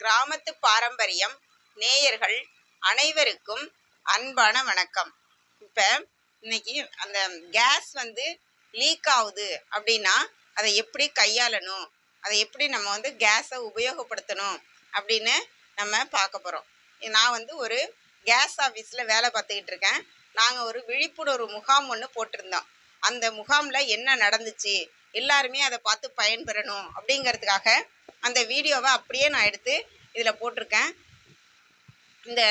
கிராமத்து பாரம்பரியம் நேயர்கள் அனைவருக்கும் அன்பான வணக்கம். இப்போ இன்னைக்கு அந்த கேஸ் வந்து லீக் ஆகுது அப்படின்னா அதை எப்படி கையாளணும்? அதை எப்படி நம்ம வந்து கேஸை உபயோகப்படுத்தணும்? அப்படின்னு நம்ம பார்க்க போகிறோம் நான் வந்து ஒரு கேஸ் ஆஃபீஸில் வேலை பார்த்துக்கிட்டு இருக்கேன். நாங்கள் ஒரு விழிப்புணர்வு முகாம் ஒன்று போட்டிருந்தோம். அந்த முகாமில் என்ன நடந்துச்சு? எல்லாருமே அதை பார்த்து பயன்பெறணும் அப்படிங்கிறதுக்காக அந்த வீடியோவை அப்படியே நான் எடுத்து இதில் போட்டிருக்கேன். இந்த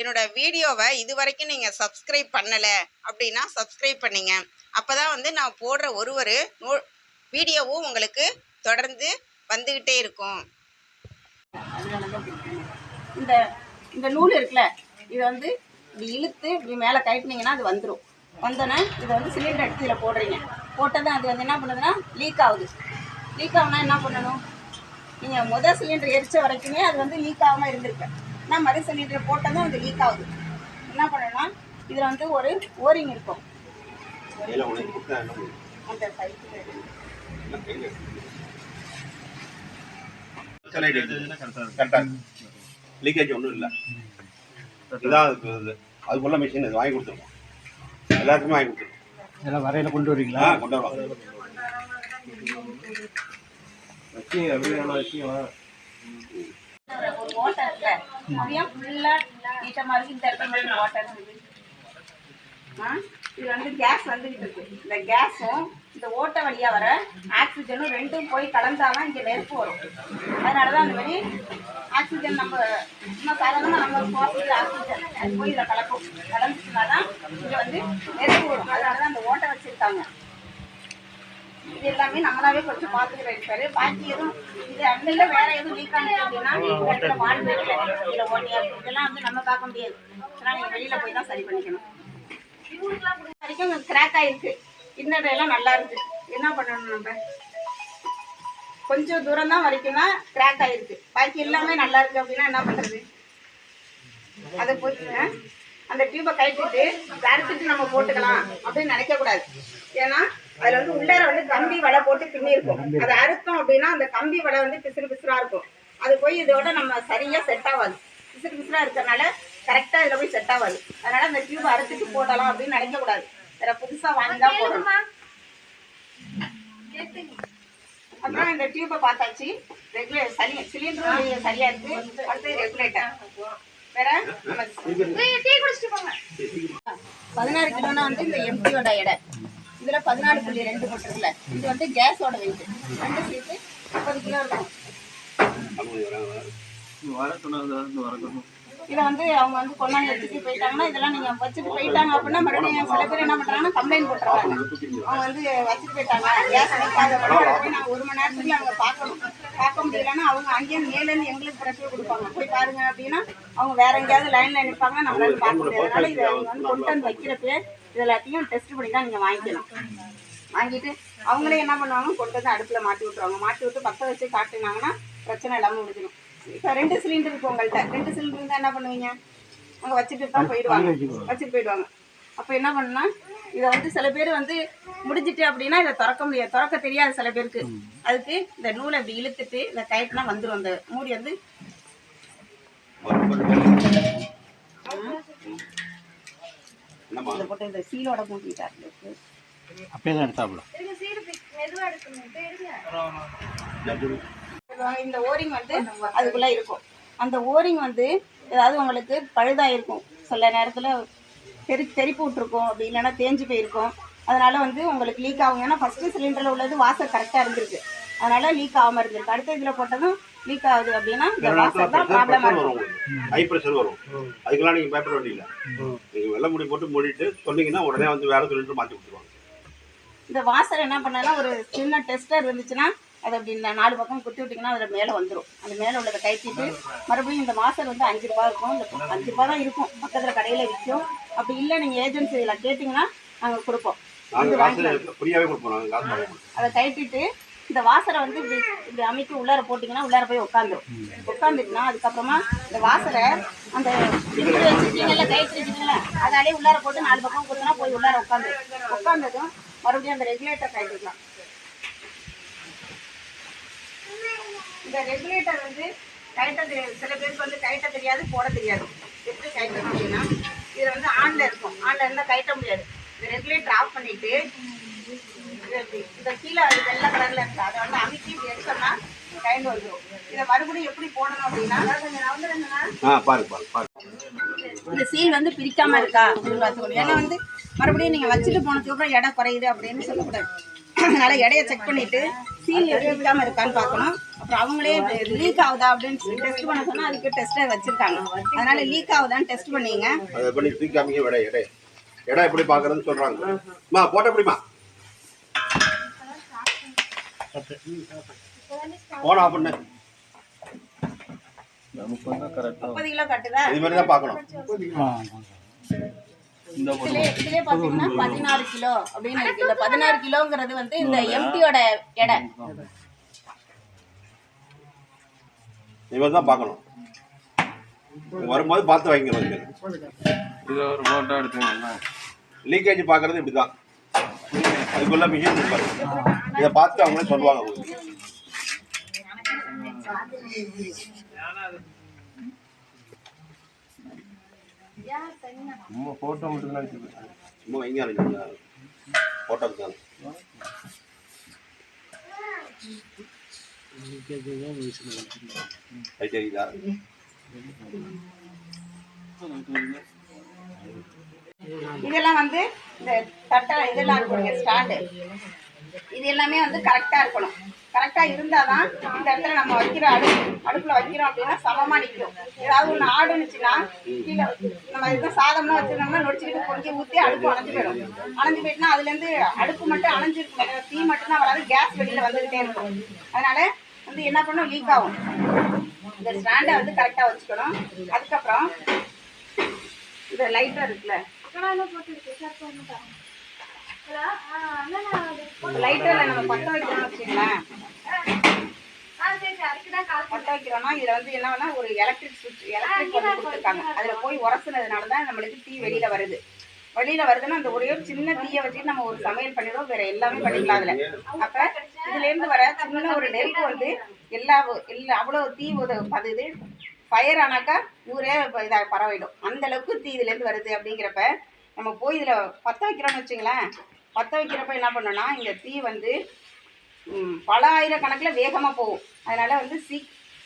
என்னோடய வீடியோவை இது வரைக்கும் நீங்கள் சப்ஸ்கிரைப் பண்ணலை அப்படின்னா சப்ஸ்கிரைப் பண்ணிங்க. அப்போ தான் வந்து நான் போடுற ஒரு ஒரு நோ வீடியோவும் உங்களுக்கு தொடர்ந்து வந்துக்கிட்டே இருக்கும். இந்த இந்த நூல் இருக்குல்ல இதை வந்து இப்படி இழுத்து இப்படி மேலே கட்டினீங்கன்னா அது வந்துடும் வந்தோன்னே இதை வந்து சிலிண்டர் எடுத்து இதில் போடுறீங்க. போட்டதும் அது வந்து என்ன பண்ணுதுன்னா லீக் ஆகுது. லீக் ஆகுனா என்ன பண்ணணும்? நீங்கள் முதல் சிலிண்டர் எரிச்ச வரைக்குமே அது வந்து லீக் ஆகாமல் இருந்திருக்கு. நான் மறு சிலிண்டர் போட்டதும் அது லீக் ஆகுது. என்ன பண்ணணும்னா இதில் வந்து ஒரு ஓரிங் இருக்கும்? அந்த லீக்கேஜ் ஒன்றும் இல்லை. இதான் அதுக்கு இது. அதுக்குள்ள மிஷின் இது. வாங்கி கொடுத்துருவோம். எல்லாத்துக்குமே வாங்கி கொடுத்துருவோம். எல்லாம் வரையில கொண்டு வரீங்களா கொண்டு வருவாங்க வச்சிங்க எப்படி வேணா வச்சிங்களா ஒரு ஓட்டை இருக்குல்ல அதையும் ஃபுல்லாக நீட்டமாக இருக்கு இந்த இடத்துல மட்டும் ஓட்டை இருக்குது ஆ இது வந்து கேஸ் வந்துக்கிட்டு இருக்கு இந்த கேஸும் இந்த ஓட்டை வழியாக வர ஆக்சிஜனும் ரெண்டும் போய் கலந்தாதான் இங்கே நெருப்பு வரும் அதனால தான் அந்த மாதிரி ஆக்சிஜன் நம்ம நம்ம சாதாரணமாக நம்ம சுவாசிக்கிற ஆக்சிஜன் அது போய் இதில் கலக்கும். கலந்துச்சுனா தான் இங்கே வந்து நெருப்பு வரும். அதனால தான் அந்த ஓட்டை வச்சுருக்காங்க. இது எல்லாமே நம்மளாவே கொஞ்சம் பார்த்துக்கிற இருக்காரு. பாக்கி எதுவும் இது அண்மையில வேற எதுவும் லீக் ஆனது அப்படின்னா வால்வு இல்லை ஓட்டையா இதெல்லாம் வந்து நம்ம பார்க்க முடியாது. இதெல்லாம் நீங்க வெளியில போய் தான் சரி பண்ணிக்கணும். வரைக்கும் கிராக் ஆயிருக்கு. இந்த எல்லாம் நல்லா இருக்கு. என்ன பண்ணணும் நம்ம? கொஞ்சம் தூரம் தான் வரைக்கும் தான் கிராக் ஆயிருக்கு. பாக்கி எல்லாமே நல்லா இருக்கு அப்படின்னா என்ன பண்றது? அதை போய்? அந்த டியூபை கழட்டிட்டு அறுத்துட்டு நம்ம போட்டுக்கலாம் அப்படின்னு நினைக்க கூடாது. ஏன்னா அதுல வந்து உள்ளார வந்து கம்பி வலை போட்டு பின்னி இருக்கும் அதை அறுத்தோம் அப்படின்னா அந்த கம்பி வலை வந்து பிசுறு பிசுறா இருக்கும். அது போய் இதோட நம்ம சரியா செட் ஆகாது பிசுறு பிசுறா இருக்கறனால கரெக்டா இதுல போய் செட் ஆகாது அதனால அந்த டியூப் அறுத்துட்டு போடலாம் அப்படின்னு நினைக்க கூடாது. வேற புதுசா வாங்கி தான் போடணும். அப்புறம் இந்த டியூப்பை பார்த்தாச்சு. ரெகுலேட் சரி சிலிண்டரும் சரியா இருக்கு. அடுத்து ரெகுலேட்டர் வேற நம்ம பதினாறு கிலோனா வந்து இந்த எம்டியோட எடை. இதுல பதினாலு புள்ளி ரெண்டு போட்டிருக்குல்ல. இது வந்து கேஸோட வெயிட் ரெண்டு சேர்த்து முப்பது கிலோ இருக்கும். இதை வந்து அவங்க வந்து கொண்டாந்து எடுத்துட்டு போயிட்டாங்கன்னா இதெல்லாம் நீங்க வச்சுட்டு போயிட்டாங்க அப்படின்னா மறுபடியும் சில பேர் என்ன பண்றாங்கன்னா கம்ப்ளைண்ட் போட்டுறாங்க அவங்க வந்து வச்சுட்டு போயிட்டாங்க. கேஸ் வைக்காத போய் நாங்கள் ஒரு மணி நேரத்துக்குள்ள அவங்க பார்க்கணும். பார்க்க முடியலன்னா அவங்க அங்கேயே மேலேருந்து எங்களுக்கு ப்ரெஷர் கொடுப்பாங்க. போய் பாருங்க அப்படின்னா அவங்க வேற எங்கேயாவது லைன்ல நிற்பாங்க நம்மளால பார்க்க முடியாதனால இதை அவங்க வந்து கொண்டு வந்து வைக்கிறப்ப இது எல்லாத்தையும் டெஸ்ட் பண்ணி தான் நீங்க வாங்கிக்கணும். வாங்கிட்டு அவங்களே என்ன பண்ணுவாங்க? கொண்டு வந்து அடுப்புல மாட்டி விட்டுருவாங்க. மாட்டி விட்டு பற்ற வச்சு காட்டுனாங்கன்னா பிரச்சனை இல்லாமல் முடிஞ்சிடும். இப்போ ரெண்டு சிலிண்டர் இருக்கு உங்கள்கிட்ட ரெண்டு சிலிண்டர் இருந்தால் என்ன பண்ணுவீங்க? அங்கே வச்சுட்டு தான் போயிடுவாங்க. வச்சுட்டு போயிடுவாங்க. அப்போ என்ன பண்ணா இதை வந்து சில பேர் வந்து முடிஞ்சிட்டு அப்படின்னா இதை திறக்க முடியாது. திறக்க தெரியாது சில பேருக்கு. அதுக்கு இந்த நூலை இப்படி இழுத்துட்டு இந்த கயிற்றுனா வந்துடும் அந்த மூடி வந்து போட்டு இந்த சீலோட மூட்டிட்டாரு அப்படியே தான் எடுத்தாப்புல. இந்த ஓரிங் வந்து அதுக்குள்ள இருக்கும். அந்த ஓரிங் வந்து ஏதாவது உங்களுக்கு பழுதா இருக்கும். சில நேரத்துல தெரி தெறிப்பு விட்டுருக்கும். அப்படி இல்லைன்னா தேஞ்சு போயிருக்கும். அதனால வந்து உங்களுக்கு லீக் ஆகும். ஏன்னா ஃபர்ஸ்ட் சிலிண்டர்ல உள்ளது வாசர் கரெக்டா இருந்திருக்கு. அதனால லீக் ஆகாம இருந்திருக்கு. அடுத்த இதுல போட்டதும் லீக் ஆகுது அப்படின்னா இந்த வாசர் தான் ப்ராப்ளமா ப்ரெஷர் வரும். ஹை ப்ரெஷர் வரும். அதுக்கெல்லாம் நீங்கள் பயப்பட வேண்டியதில்லை நீங்கள் வெள்ளை முடி போட்டு மூடிட்டு சொன்னீங்கன்னா உடனே வந்து வேற சிலிண்டர் மாற்றி கொடுத்துருவாங்க இந்த வாசர் என்ன பண்ணனா ஒரு சின்ன டெஸ்டர் இருந்துச்சுன்னா அதை அப்படி இந்த நாலு பக்கம் குத்தி விட்டிங்கன்னா அதில் மேலே வந்துடும் அந்த மேலே உள்ளதை கைத்திட்டு மறுபடியும் இந்த வாசர் வந்து அஞ்சு ரூபா இருக்கும். இந்த அஞ்சு ரூபா தான் இருக்கும். பக்கத்தில் கடையில் விற்கும் அப்படி இல்லை நீங்கள் ஏஜென்சியில் கேட்டிங்கன்னா நாங்கள் கொடுப்போம். அதை கைட்டிட்டு இந்த வாசரை வந்து இப்படி இப்படி அமைக்கி உள்ளார போட்டிங்கன்னா உள்ளார போய் உட்காந்துரும். உட்காந்துட்டுனா அதுக்கப்புறமா இந்த வாசரை அந்த இப்படி வச்சுருக்கீங்கல்ல கைட்டு வச்சுருக்கீங்களா அதாலே உள்ளார போட்டு நாலு பக்கம் கொடுத்தனா போய் உள்ளார உட்காந்துரும். உட்காந்ததும் மறுபடியும் அந்த ரெகுலேட்டர் கைட்டுக்கலாம் இந்த ரெகுலேட்டர் வந்து கயட்ட தெரியாது. சில பேருக்கு வந்து கயட்ட தெரியாது போட தெரியாது. எப்படி கயட்டணும் முடியும்னா இதில் வந்து ஆனில் இருக்கும். ஆனில் இருந்தால் கயட்ட முடியாது. இந்த ரெகுலேட்டர் ஆஃப் பண்ணிவிட்டு இந்த கீழே அது வெள்ளை கலரில் இருக்குது அதை வந்து அமைக்கி இப்படி எடுத்தோம்னா கயண்டு வந்துடும் இதை மறுபடியும் எப்படி போடணும் அப்படின்னா இந்த சீல் வந்து பிரிக்காம இருக்கா? அப்படின்னு பார்த்துக்கணும். ஏன்னா வந்து மறுபடியும் நீங்க வச்சுட்டு போனதுக்கு அப்புறம் எடை குறையுது அப்படின்னு சொல்லக்கூடாது. அதனால எடையை செக் பண்ணிட்டு சீல் பிரிக்காம இருக்கான்னு பார்க்கணும். அப்புறம் அவங்களே லீக் ஆகுதா அப்படின்னு டெஸ்ட் பண்ண சொன்னா அதுக்கு டெஸ்டர் வச்சிருக்காங்க. அதனால லீக் ஆகுதான்னு டெஸ்ட் பண்ணீங்க. அதை எடை இடம் எப்படி பார்க்கறதுன்னு சொல்றாங்க. போட்ட எப்படிமா போன ஆஃப் பண்ணு. நமக்கு வந்து கரெக்டாக முப்பது கிலோ கட்டுதா? இது மாதிரி தான் பார்க்கணும். இந்த இதுலயே பாத்தீங்கன்னா பதினாறு கிலோ அப்படின்னு இருக்கு. இந்த கிலோங்கிறது வந்து இந்த எம்டியோட எடை. இது மாதிரி தான் பார்க்கணும். வரும்போது பார்த்து வாங்கிக்கிறோம் இது ஒரு எடுத்துங்களா லீக்கேஜ் பார்க்கறது இப்படி தான் அதுக்குள்ள மிஷின் இருப்பாரு இதை பார்த்து அவங்களே சொல்லுவாங்க. ஃபோட்டோ மட்டும் தான் சும்மா வைங்க ஃபோட்டோ அது தெரியுதா? இதெல்லாம் வந்து இந்த தட்டை இதெல்லாம் இருக்கும் ஸ்டாண்டு. இது எல்லாமே வந்து கரெக்டாக இருக்கணும். கரெக்டாக இருந்தால் தான் இந்த இடத்துல நம்ம வைக்கிற அடுப்பு அடுப்பில் வைக்கிறோம் அப்படின்னா சமமாக நிற்கும் ஏதாவது ஒன்று ஆடுனுச்சுன்னா கீழே நம்ம எதுவும் சாதம்லாம் வச்சுருந்தோம்னா நொடிச்சுக்கிட்டு பொங்கி ஊற்றி அடுப்பு அணைஞ்சு போயிடும். அணைஞ்சு போயிட்டுனா அதுலேருந்து அடுப்பு மட்டும் அணைஞ்சிருக்கும் தீ மட்டும்தான் வராது கேஸ் வெளியில் வந்துக்கிட்டே இருக்கும். அதனால் வந்து என்ன பண்ணும் லீக் ஆகும் இந்த ஸ்டாண்டை வந்து கரெக்டாக வச்சுக்கணும். அதுக்கப்புறம் இந்த லைட்டர் இருக்குல்ல. லைட்டர்ல நம்ம பத்த வைக்கிறோம்னு வச்சுங்களேன் பத்த வைக்கிறோம்னா இதுல வந்து என்னன்னா ஒரு எலக்ட்ரிக் சுவிட்ச் எலக்ட்ரிக் வந்து கொடுத்துருக்காங்க. அதுல போய் உரசுனதுனால தான் நம்மளுக்கு தீ வெளியில வருது. வெளியில வருதுன்னா அந்த ஒரே ஒரு சின்ன தீயை வச்சுட்டு நம்ம ஒரு சமையல் பண்ணிடுவோம் வேற எல்லாமே பண்ணிக்கலாம் அதுல. அப்ப இதுல இருந்து வர சின்ன ஒரு நெருப்பு வந்து எல்லா எல்லா அவ்வளவு தீ அது இது ஃபயர் ஆனாக்கா ஊரே இதாக பரவிடும். அந்த அளவுக்கு தீ இதுல இருந்து வருது அப்படிங்கிறப்ப நம்ம போய் இதுல பத்த வைக்கிறோம்னு வச்சுங்களேன் பற்ற வைக்கிறப்ப என்ன பண்ணோம்னா இந்த தீ வந்து பல ஆயிரக்கணக்கில் வேகமாக போகும். அதனால் வந்து சீ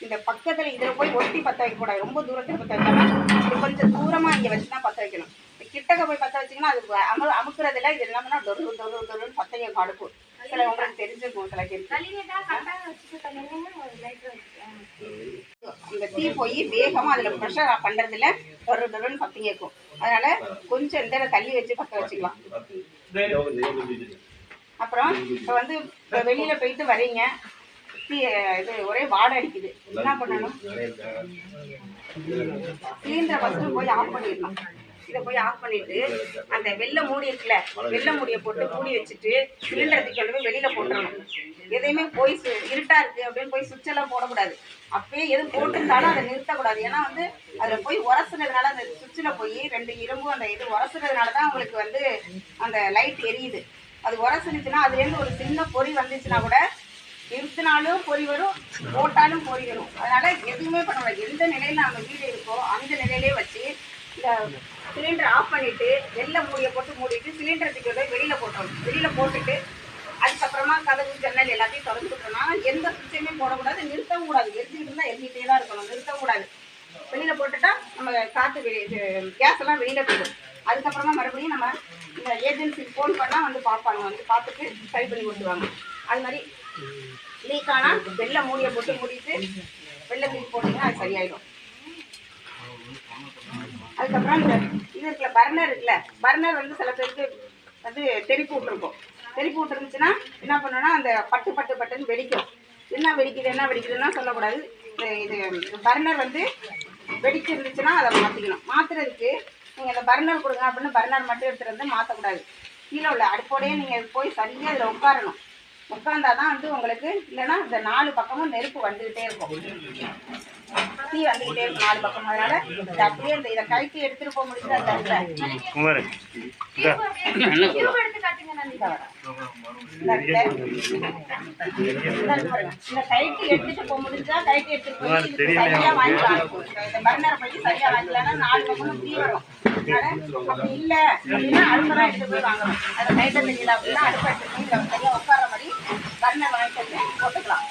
இந்த பக்கத்தில் இதில் போய் ஒட்டி பற்ற வைக்கக்கூடாது ரொம்ப தூரத்தில் பற்ற வைக்காம இது கொஞ்சம் தூரமாக இங்கே வச்சு தான் பற்ற வைக்கணும். இப்ப கிட்டக்க போய் பற்ற வச்சிங்கன்னா அது அமு அமுக்குறதுல இது என்ன பண்ணால் டொரு டொரு டொருன்னு பற்ற வைக்கும் அடுப்பு சில உங்களுக்கு தெரிஞ்சிருக்கும் சில இந்த தீ போய் வேகமாக அதில் ப்ரெஷர் பண்ணுறதுல டொரு டொருன்னு பற்ற கேட்கும் அதனால் கொஞ்சம் இந்த தள்ளி வச்சு பற்ற வச்சுக்கலாம். அப்புறம் இப்போ வந்து இப்போ வெளியில் போயிட்டு வரீங்க. இது ஒரே வாடை அடிக்குது. என்ன பண்ணணும்? சிலிண்டரை ஃபஸ்ட்டு போய் ஆஃப் பண்ணிடணும். இதை போய் ஆஃப் பண்ணிட்டு அந்த வெள்ளை மூடி இருக்குல்ல வெள்ளை மூடியை போட்டு மூடி வச்சுட்டு சிலிண்டரை தூக்கி கொண்டு போய் வெளியில போட்டுறணும். எதையுமே போய் சு- இருட்டா இருக்கு அப்படின்னு போய் சுவிட்ச் எல்லாம் போடக்கூடாது. அப்பயே எதுவும் போட்டிருந்தாலும் அதை நிறுத்தக்கூடாது. ஏன்னா வந்து அதில் போய் உரசுனதுனால அந்த சுவிட்சில் போய் ரெண்டு இரும்பும் அந்த இது உரசுனதுனால தான் உங்களுக்கு வந்து அந்த லைட் எரியுது. அது உரசுனுச்சுன்னா அதுலேருந்து ஒரு சின்ன பொறி வந்துச்சுன்னா கூட நிறுத்தினாலும் பொறி வரும் போட்டாலும் பொறி வரும். அதனால எதுவுமே பண்ண முடியாது. எந்த நிலையில் நம்ம வீடு இருக்கோ அந்த நிலையிலே வச்சு இந்த சிலிண்டர் ஆஃப் பண்ணிட்டு வெள்ளை மூடியை போட்டு மூடிட்டு சிலிண்டரை தூக்கி போய் வெளியில போட்டோம் வெளியில் போட்டுட்டு அதுக்கப்புறமா கதவு ஜன்னல் எல்லாத்தையும் திறந்து விட்டோம்னா எந்த சுவிட்சையுமே போடக்கூடாது. நிறுத்தவும் கூடாது. எரிஞ்சுக்கிட்டு இருந்தால் எரிஞ்சிட்டே தான் இருக்கணும். நிறுத்தக்கூடாது வெளியில் போட்டுட்டா நம்ம காற்று வெளியே இது கேஸ் எல்லாம் வெளியில் போயிடும். அதுக்கப்புறமா மறுபடியும் நம்ம இந்த ஏஜென்சிக்கு ஃபோன் பண்ணால் வந்து பார்ப்பாங்க. வந்து பார்த்துட்டு சரி பண்ணி கொடுத்துருவாங்க அது மாதிரி லீக் ஆனால் வெள்ளை மூடியை போட்டு மூடிட்டு வெள்ளை தூக்கி போட்டிங்கன்னா அது சரியாயிடும். அதுக்கப்புறம் இந்த இது இருக்குல்ல பர்னர் இருக்குல்ல பர்னர் வந்து சில பேருக்கு வந்து தெரிப்பு விட்டுருக்கும். தெரிப்பு விட்டுருந்துச்சுன்னா என்ன பண்ணோன்னா அந்த பட்டு பட்டு பட்டுன்னு வெடிக்கும். என்ன வெடிக்குது என்ன வெடிக்குதுன்னா சொல்லக்கூடாது. இந்த இது பர்னர் வந்து வெடிச்சு இருந்துச்சுன்னா அதை மாற்றிக்கணும் மாற்றுறதுக்கு நீங்கள் இந்த பர்னர் கொடுங்க அப்படின்னு பர்னர் மட்டும் எடுத்துகிட்டு வந்து மாற்றக்கூடாது கீழே உள்ள அடுப்போடையே நீங்கள் போய் சரியாக அதில் உட்காரணும். உட்காந்தா தான் வந்து உங்களுக்கு இல்லைன்னா இந்த நாலு பக்கமும் நெருப்பு வந்துக்கிட்டே இருக்கும். தீ வந்துகிட்டே இருக்கும் நாலு பக்கம். அதனால இதை அப்படியே இந்த இதை கழட்டி எடுத்துட்டு போக முடியுது இந்த. கைட்டு எடுத்துட்டு போக முடிஞ்சா கைட்டு எடுத்துட்டு போய் சரியா வாங்கிக்கலாம் இந்த பர்னர் போய் சரியா நாலு பக்கம் தீ வரும். அப்படி இல்ல அப்படின்னா அடுப்பை தான் எடுத்து போய் வாங்கணும். அதை கைட்ட தெரியல அப்படின்னா அடுப்பை எடுத்து போய் இதுல சரியா உட்கார பர்னர் வாங்கிட்டு போட்டுக்கலாம்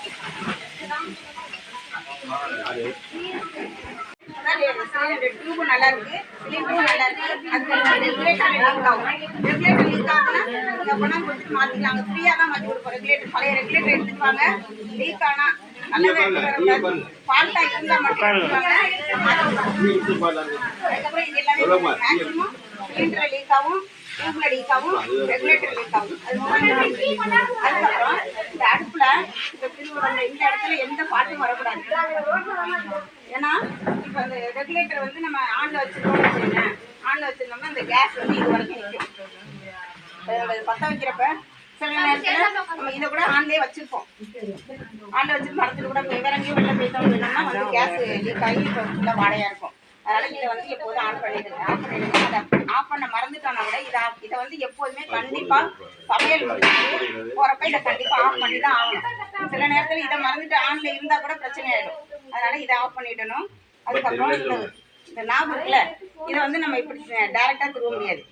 டியூப் நல்லா இருக்கு சிலிண்டரும் நல்லா இருக்கு அது ரெகுலேட்டர் லீக் ஆகும். ரெகுலேட்டர் லீக் ஆகுனா நீங்க பணம் கொடுத்து ஃப்ரீயா தான் மாத்தி கொடுப்போம் ரெகுலேட்டர் பழைய ரெகுலேட்டர் எடுத்துட்டு வாங்க லீக் ஆனா ஃபால்ட்டா இருந்தா மட்டும். அதுக்கப்புறம் இது எல்லாமே மேக்ஸிமம் சிலிண்டர் லீக் ஆகும். டியூப்ல லீக் ஆகும் ரெகுலேட்டர் லீக் ஆகும் அது மூணு அதுக்கப்புறம் இந்த அடுப்புல இந்த இந்த இடத்துல எந்த பாட்டும் வரக்கூடாது ஏன்னா இப்போ அந்த ரெகுலேட்டர் வந்து நம்ம ஆன்ல வச்சிருக்கோம் வச்சுக்கோங்க ஆன்ல வச்சிருந்தோம்னா இந்த கேஸ் வந்து இது வரைக்கும் நிற்கும் பற்ற வைக்கிறப்ப சில நேரத்தில் நம்ம இதை கூட ஆன்லேயே வச்சிருப்போம் ஆன்ல வச்சு மறந்துட்டு கூட எங்கேயும் வெளில போயிட்டோம் அப்படின்னா வந்து கேஸ் லீக் ஆகி இப்போ ஃபுல்லாக வாடையாக இருக்கும் அதனால இதை வந்து எப்போதும் ஆன் பண்ணிடுங்க ஆஃப் பண்ணிடுங்க அதை ஆஃப் பண்ண மறந்துட்டோம்னா கூட இதை வந்து எப்போதுமே கண்டிப்பா சமையல் போறப்ப இதை கண்டிப்பா ஆஃப் பண்ணி தான் ஆகணும். சில நேரத்தில் இதை மறந்துட்டு ஆன்ல இருந்தா கூட பிரச்சனை ஆயிடும். அதனால இதை ஆஃப் பண்ணிடணும். அதுக்கப்புறம் இந்த இந்த நாபு இருக்குல்ல இதை வந்து நம்ம இப்படி டைரக்டா திருவ முடியாது.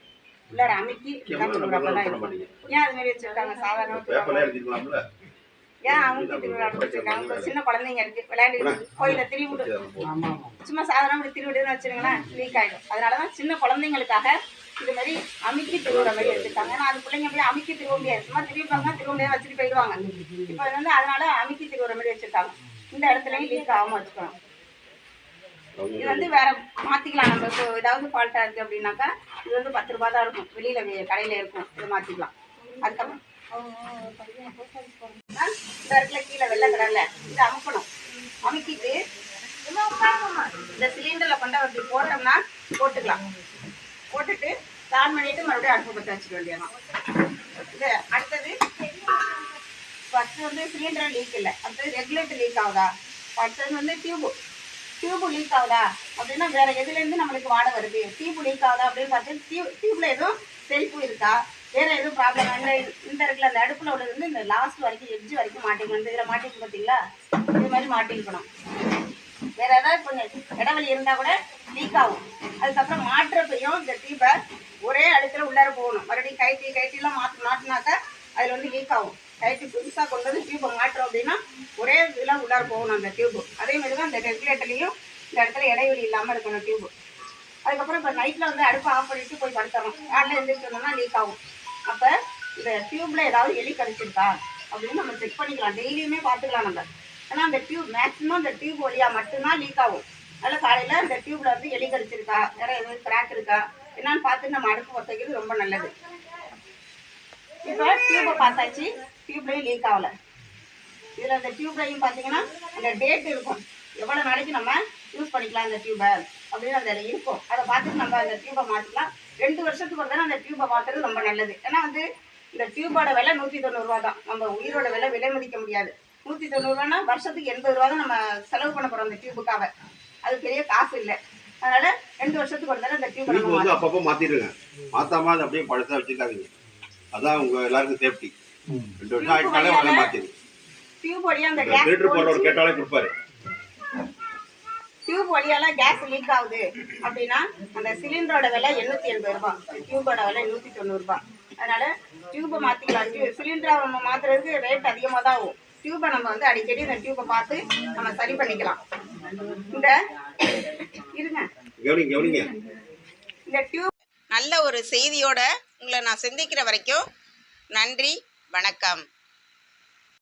உள்ளார அமைக்கி இருக்கும். ஏன் அது மாதிரி வச்சிருக்காங்க? சாதாரண ஏன் அவங்க திருவிழா வச்சிருக்காங்க? சின்ன குழந்தைங்க இருக்கு விளையாண்டு கோயில திருவிடு சும்மா சாதாரண திருவிடுன்னு வச்சிருங்களேன் லீக் ஆயிடும். அதனாலதான் சின்ன குழந்தைங்களுக்காக இது மாதிரி அமுக்கி திருவுற மாதிரி எடுத்துட்டாங்க. நான் அது பிள்ளைங்க போய் அமுக்கி திருவ முடியாது. சும்மா திருவிப்பாங்க திருவ முடியாது வச்சுட்டு போயிடுவாங்க. இப்போ இது வந்து அதனால அமுக்கி திருவுற மாதிரி வச்சுருக்காங்க. இந்த இடத்துலையும் லீக் ஆகாம வச்சுக்கணும். இது வந்து வேற மாத்திக்கலாம். நம்ம இப்போ ஏதாவது ஃபால்ட்டாக இருக்குது அப்படின்னாக்கா இது வந்து பத்து ரூபா தான் இருக்கும். வெளியில வே- கடையில இருக்கும். இதை மாத்திக்கலாம். அதுக்கப்புறம் இந்த இடத்துல கீழே வெள்ளை கலர்ல இதை அமுக்கணும். அமுக்கிட்டு இந்த சிலிண்டர்ல கொண்டு அப்படி போட்டோம்னா போட்டுக்கலாம். போட்டுட்டு ஆன் பண்ணிட்டு மறுபடியும் அடுப்பு பற்ற வச்சுக்க வேண்டியதான் இது அடுத்தது ஃபஸ்ட்டு வந்து சிலிண்டர் லீக் இல்லை. அடுத்தது ரெகுலேட்டர் லீக் ஆகுதா? அடுத்தது வந்து டியூபு டியூப் லீக் ஆகுதா? அப்படின்னா வேற எதுலேருந்து நம்மளுக்கு வாடை வருது? டியூப் லீக் ஆகுதா அப்படின்னு பார்த்து டியூப் டியூப்ல எதுவும் செல்ஃபு இருக்கா? வேற எதுவும் ப்ராப்ளம் இந்த இந்த இருக்குல்ல அந்த அடுப்பில் உள்ளது வந்து இந்த லாஸ்ட் வரைக்கும் எட்ஜ் வரைக்கும் மாட்டிக்கணும். இந்த இதில் மாட்டிக்கு பார்த்தீங்களா? இது மாதிரி மாட்டிக்கணும். வேற ஏதாவது கொஞ்சம் இடவெளி இருந்தால் கூட லீக் ஆகும். அதுக்கப்புறம் மாட்டுறப்பையும் இந்த டியூப்பை ஒரே அழுத்துல உள்ளார போகணும். மறுபடியும் கைட்டி கைட்டிலாம் மாற்று மாட்டினாக்கா அதில் வந்து லீக் ஆகும். கைட்டி புதுசாக கொண்டு வந்து டியூப்பை மாட்டுறோம் அப்படின்னா ஒரே இதில் உள்ளார போகணும் அந்த டியூப்பு அதே மாதிரி தான் அந்த ரெகுலேட்டர்லேயும் இந்த இடத்துல இடைவெளி இல்லாமல் இருக்கணும் டியூப்பு அதுக்கப்புறம் இப்போ நைட்டில் வந்து அடுப்பை ஆஃப் பண்ணிட்டு போய் படுத்துறோம். காலையில் எழுந்திரிச்சோம்னா லீக் ஆகும். அப்போ இந்த டியூப்பில் ஏதாவது எலி கடிச்சிருக்கா அப்படின்னு நம்ம செக் பண்ணிக்கலாம். டெய்லியுமே பார்த்துக்கலாம் நம்ம. ஏன்னா அந்த டியூப் மேக்ஸிமம் அந்த டியூப் வழியாக மட்டும்தான் லீக் ஆகும். அதனால் காலையில் இந்த டியூப்பில் வந்து எலி கடிச்சிருக்கா வேற எதுவும் கிராக் இருக்கா என்னன்னு பார்த்து நம்ம அடுப்பு பற்ற வைக்கிறது ரொம்ப நல்லது. இப்போ டியூப்பை பார்த்தாச்சு. டியூப்லையும் லீக் ஆகலை. இதில் அந்த டியூப்லையும் பார்த்தீங்கன்னா அந்த டேட் இருக்கும். எவ்வளோ நாளைக்கு நம்ம யூஸ் பண்ணிக்கலாம் அந்த டியூப்பை அப்படின்னு அதில் இருக்கும். அதை பார்த்துட்டு நம்ம அந்த டியூப்பை மாற்றிக்கலாம். ரெண்டு வருஷத்துக்கு ஒரு தடவை அந்த டியூப்பை மாற்றுறது ரொம்ப நல்லது. ஏன்னா வந்து இந்த டியூபோட விலை நூற்றி தொண்ணூறுரூவா தான். நம்ம உயிரோட விலை விலை மதிக்க முடியாது. நூற்றி தொண்ணூறுரூவானா வருஷத்துக்கு எண்பது ரூபா தான் நம்ம செலவு பண்ண போகிறோம் அந்த டியூபுக்காக அது பெரிய காசு இல்லை. அதனால ரெண்டு வருஷத்துக்கு ஒரு தடவை அந்த டியூபை டியூப் நம்ம வந்து அப்பப்போ மாத்திடுங்க. மாத்தாம அதை அப்படியே பழசா வச்சுக்காதீங்க. அதான் உங்க எல்லாருக்கும் சேஃப்டி ரெண்டு வருஷம் ஆயிட்டாலே உடனே மாத்திடுங்க டியூப் வழியாக அந்த கேஸ் மீட்டர் போடுறவர் கேட்டாலே கொடுப்பாரு. டியூப் வழியால கேஸ் லீக் ஆகுது. அப்படின்னா அந்த சிலிண்டரோட விலை எண்ணூத்தி எண்பது ரூபாய். டியூபோட விலை நூத்தி தொண்ணூறு ரூபாய். அதனால டியூப்பை மாத்திக்கலாம். சிலிண்டரை நம்ம மாத்துறதுக்கு ரேட் அதிகமாக தான் ஆகும் டியூப்பை நம்ம வந்து அடிக்கடி இந்த டியூப்பை பார்த்து நம்ம சரி பண்ணிக்கலாம். இந்த இருங்க. கவனிங்க கவனிங்க. இந்த டியூப் நல்ல ஒரு செய்தியோட உங்களை நான் சந்திக்கிற வரைக்கும் நன்றி வணக்கம்.